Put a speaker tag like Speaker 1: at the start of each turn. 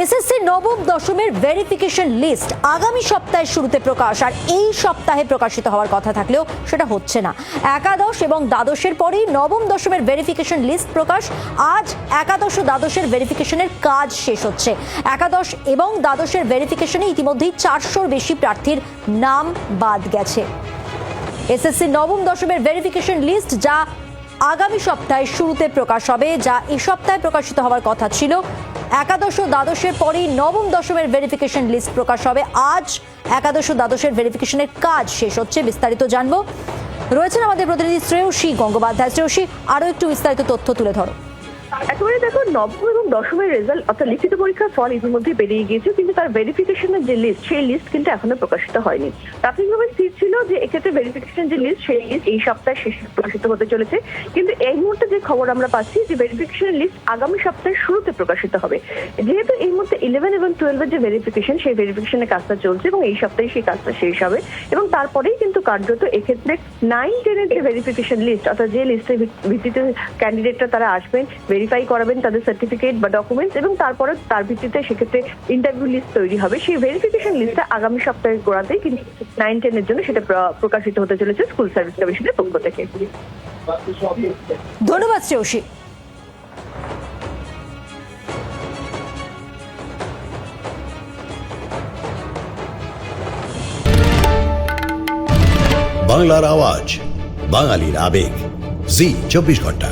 Speaker 1: SSC নবম দশমের verification list আগামী সপ্তাহের শুরুতে প্রকাশ, আর এই সপ্তাহে প্রকাশিত হওয়ার কথা থাকলেও সেটা হচ্ছে না। একাদশ এবং দ্বাদশের পরেই নবম দশমের ভেরিফিকেশন লিস্ট প্রকাশ, আজ একাদশ ও দ্বাদশের ভেরিফিকেশনের কাজ শেষ হচ্ছে। একাদশ এবং দ্বাদশের ভেরিফিকেশনে ইতিমধ্যেই চারশোর বেশি প্রার্থীর নাম বাদ গেছে। এসএসসি নবম দশমের ভেরিফিকেশন লিস্ট যা আগামী সপ্তাহে শুরুতে প্রকাশ হবে, যা এই সপ্তাহে প্রকাশিত হওয়ার কথা ছিল একাদশ ও দ্বাদশের পরেই নবম, দশমের ভেরিফিকেশন লিস্ট প্রকাশ হবে। আজ একাদশ ও দ্বাদশের ভেরিফিকেশনের কাজ শেষ হচ্ছে, বিস্তারিত জানব। রয়েছেন আমাদের প্রতিনিধি শ্রেয়সী গঙ্গোপাধ্যায়। শ্রেয়সী, আরও একটু বিস্তারিত তথ্য তুলে ধরো।
Speaker 2: একেবারে দেখো নবম এবং দশমের রেজাল্ট অর্থাৎ লিখিত পরীক্ষার ফল ইতিমধ্যে বেরিয়ে গিয়েছে কিন্তু তার ভেরিফিকেশনের যে লিস্ট সেই লিস্ট কিন্তু এখনও প্রকাশিত হয়নি। প্রাথমিকভাবে স্থির ছিল যে এক্ষেত্রে ভেরিফিকেশন যে লিস্ট সেই লিস্ট এই সপ্তাহে শেষ প্রকাশিত হতে চলেছে। কিন্তু এই মুহূর্তে যে খবর আমরা পাচ্ছি, যে ভেরিফিকেশনের লিস্ট আগামী সপ্তাহের শুরুতে প্রকাশিত হবে। যেহেতু এই মুহূর্তে ইলেভেন এবং টুয়েলভের যে ভেরিফিকেশন সেই ভেরিফিকেশনের কাজটা চলছে এবং এই সপ্তাহে সেই কাজটা শেষ হবে। এবং তারপরেই কিন্তু কার্যত এক্ষেত্রে নাইন টেনের যে ভেরিফিকেশন লিস্ট অর্থাৎ যে লিস্টের ভিত্তিতে ক্যান্ডিডেটরা তারা আসবেন ভেরিফাই করাবেন তাদের সার্টিফিকেট বা ডকুমেন্টস এবং তারপরে তার ভিত্তিতে সেক্ষেত্রে ইন্টারভিউ লিস্ট তৈরি হবে। সেই ভেরিফিকেশন লিস্টটা আগামী সপ্তাহের গোড়াতেই কিন্তু নাইন টেনের জন্য সেটা প্রকাশিত হতে চলেছে স্কুল সার্ভিস কমিশনের পক্ষ থেকে।
Speaker 1: ধন্যবাদ শ্রেয়সী।
Speaker 3: বাংলার আওয়াজ বাঙালির আবেগ। জি চব্বিশ ঘণ্টা।